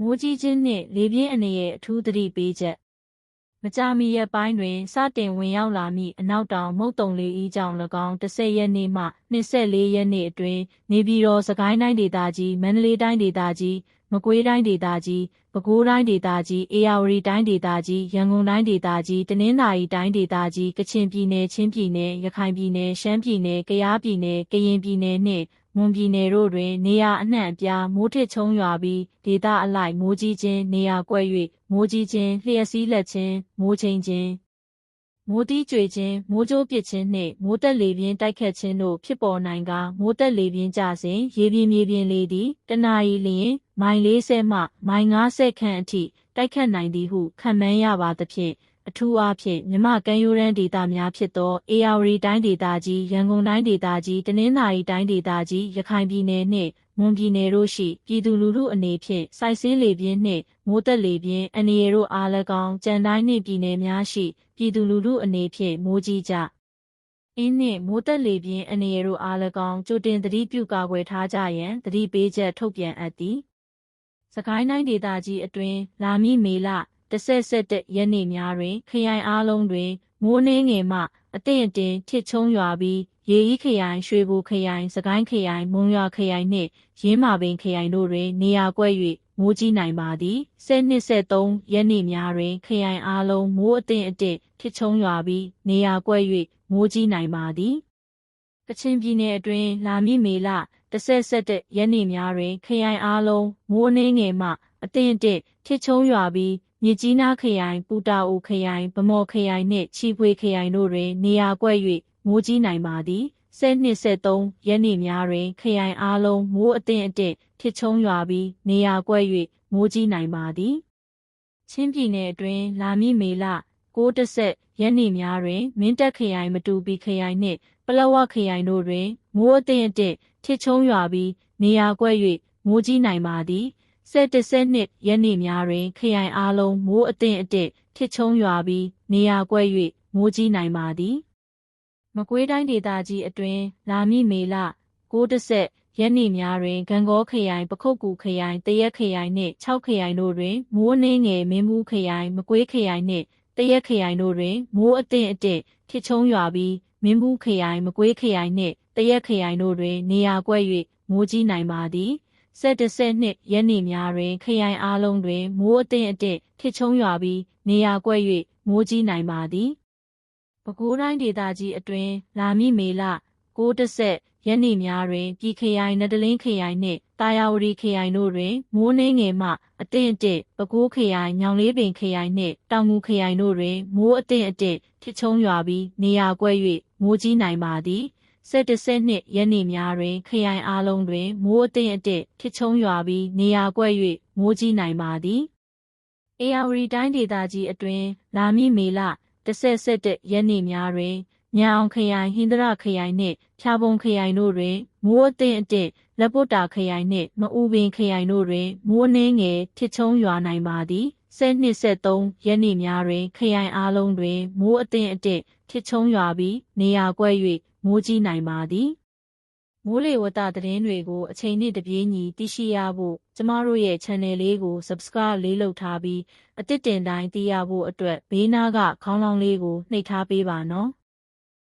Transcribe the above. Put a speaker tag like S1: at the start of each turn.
S1: မိုးကြီးခြင်းနှင့်လေပြင်းအနေရဲ့အထူးသတိပေးချက်မကြာမီရက်ပိုင်းတွင်စတင်ဝင်ရောက်လာမည့်အနောက်တောင်မုတ်တုံလေဤကြောင့်၎င်း10ရက်နေ့မှ24ရက်နေ့အတွင်းနေပြည်တော်စကိုင်းတိုင်းဒေသကြီးမန္တလေးတိုင်းဒေသကြီးမကွေးတိုင်းဒေသကြီးပဲခူးတိုင်းဒေသကြီးအေရဝတီတိုင်းဒေသကြီးရန်ကုန်တိုင်းဒေသကြီးတနင်္သာရီတိုင်းဒေသကြီးကချင်ပြည်နယ်ချင်းပြည်နယ်ရခိုင်ပြည်နယ်ရှမ်းပြည်နယ်ကယားပြည်နယ်ကရင်ပြည်နယ်နှင့်မွန်ပြည်နယ်တို့တွင် နေရာအနှံ့အပြားမိုးထစ်ချုံရွာပြီးဒေသအလိုက်မိုးကြီးခြင်းနေရာကွက်၍မိုးကြီးခြင်းလျှက်စီးလက်ခြင်းမိုးချိန်ခြင်း မိုးတီးကြွေခြင်းမိုးကြိုးပစ်ခြင်းနှင့်မိုးတက်လေပြင်းတိုက်ခတ်ခြင်းတို့ဖြစ်ပေါ်နိုင်ကာမိုးတက်လေပြင်းကြစဉ်ရေပြင်းမြေပြင်းလေသည်တနအီလျင်မိုင်40မှမိုင်50ခန့်အထိတိုက်ခတ်နိုင်သည်ဟုခန့်မှန်းရပါသဖြင့်အထူးအားဖြင့်မြမကမ်းရိုးတန်းဒေသများဖြစ်သောအေရဝတီတိုင်းဒေသကြီးရန်ကုန်တိုင်းဒေသကြီးတနင်္သာရီတိုင်းဒေသကြီးရခိုင်ပြည်နယ်နှင့် မွန်ပြည်နယ်တို့ရှိပြည်သူလူထုအနေဖြင့်စိုက်စင်းလေပြင်းနှင့်မိုးတက်လေပြင်းအနေရတို့အား၎င်းကြံတိုင်းနှင့်ပြည်နယ်များရှိပြည်သူလူထုအနေဖြင့်မိုးကြီးကြအင်းနှင့်မိုးတက်လေပြင်းအနေရတို့အား၎င်းကြိုတင်သတိပြုကာကွယ်ထားကြရန်သတိပေးချက်ထုတ်ပြန်အပ်သည်စကိုင်းတိုင်းဒေသကြီးအတွင်းလာမည့်မေလ17ရက်နေ့များတွင် ခရိုင်အားလုံးတွင် မိုးနှင်းငယ်မှအသင့်အတင်ထစ်ချုံရွာပြီးရေဤခရိုင်ရွှေဘိုခရိုင်စကိုင်းခရိုင်မုံရွာခရိုင်နှင့်ရင်းမာပင်ခရိုင်တို့တွင်နေရာကွက်၍မိုးကြီးနိုင်ပါသည်1273ရက်နေ့များတွင် ခရိုင်အားလုံးမိုးအသင့်အတင်ထစ်ချုံရွာပြီးနေရာကွက်၍မိုးကြီးနိုင်ပါသည်ကချင်ပြည်နယ်အတွင်းလာမည့်မေလ17ရက်နေ့များတွင် ခရိုင်အားလုံးမိုးနှင်းငယ်မှအသင့်အတင်ထစ်ချုံရွာပြီး မြစ်ကြီးနားခရိုင် ပူတာအိုခရိုင်ဗမော်ခရိုင်နှင့်ချီဖွေခရိုင်တို့တွင် နေရာကွက်၍မိုးကြီးနိုင်ပါသည်1273ရက်နေ့များတွင် ခရိုင်အားလုံးမိုးအသင့်အတင့်ထစ်ချုံရွာပြီးနေရာကွက်၍မိုးကြီးနိုင်ပါသည်ချင်းပြည်နယ်အတွင်းလာမည့်မေလ6တစ်ဆက်ရက်နေ့များတွင် မင်းတပ်ခရိုင်မတူပီခရိုင်နှင့်ပလောဝခရိုင်တို့တွင်မိုးအသင့်အတင့်ထစ်ချုံရွာပြီးနေရာကွက်၍မိုးကြီးနိုင်ပါသည် ဆက်တဆက်နှစ်ရက်နေ့များတွင် ခရိုင်အားလုံးမိုးအသင့်အတင့်ထစ်ချုံရွာပြီးနေရာကွက်၍မိုးကြီးနိုင်ပါသည်မကွေးတိုင်းဒေသကြီးအတွင်းလာမည့်မေလ6တစ်ဆက်ရက်နေ့များတွင်ဂံကောခရိုင်ပခုတ်ကူခရိုင်တရက်ခရိုင်နှင့်6ခရိုင်တို့တွင်မိုးနှင်းငယ်မင်းဘူးခရိုင်မကွေးခရိုင်နှင့်တရက်ခရိုင်တို့တွင်မိုးအသင့်အတင့်ထစ်ချုံရွာပြီးမင်းဘူးခရိုင်မကွေးခရိုင်နှင့်တရက်ခရိုင်တို့တွင်နေရာကွက်၍မိုးကြီးနိုင်ပါသည် ဆက်တဆက်နှစ်ရက်နေ့များတွင် ခရိုင်အားလုံးတွင် မိုးအသင့်အတင့်ထစ်ချုံရွာပြီး နေရာကွက်၍မိုးကြီးနိုင်ပါသည်ပဲခူးတိုင်းဒေသကြီးအတွင်းလာမည့်မေလ6တစ်ဆက်ရက်နေ့များတွင် ပြည်ခရိုင်နဒလင်းခရိုင်နှင့်တာယာဝတီခရိုင်တို့တွင် မိုးနှင်းငယ်မှအသင့်အတင့်ပဲခူးခရိုင်ညောင်လေးပင်ခရိုင်နှင့်တောင်ငူခရိုင်တို့တွင် မိုးအသင့်အတင့်ထစ်ချုံရွာပြီး နေရာကွက်၍မိုးကြီးနိုင်ပါသည် ဆက်တဆက်နှစ်ရက်နေ့များတွင်ခရိုင်အားလုံးတွင်မိုးအသင့်အတင့်ထစ်ချုံရွာပြီးနေရာကွက်၍မိုးကြီးနိုင်ပါသည်အေယာဝတီတိုင်းဒေသကြီးအတွင်းလာမည့်မေလ17ရက်နေ့များတွင်ညောင်ခရိုင်ဟင်္ဒရခရိုင်နှင့်ဖြာပုံခရိုင်တို့တွင်မိုးအသင့်အတင့်လက်ပုတ်တာခရိုင်နှင့်မအူပင်ခရိုင်တို့တွင်မိုးနှင်းငယ်ထစ်ချုံရွာနိုင်ပါသည်ဆယ်နှစ်ဆက်သုံးရက်နေ့များတွင်ခရိုင်အားလုံးတွင်မိုးအသင့်အတင့်ထစ်ချုံရွာပြီးနေရာကွက်၍ မိုးကြီးနိုင်ပါသည်မိုးလေဝသသတင်းတွေကိုအချိန်နဲ့တပြေးညီသိရှိရဖို့ကျမတို့ရဲ့ channel လေးကို subscribe လေးလုပ်ထားပြီးအသစ်တင်တိုင်းသိရဖို့အတွက်ဘေးနားကခေါင်းလောင်းလေးကိုနှိပ်ထားပေးပါနော်။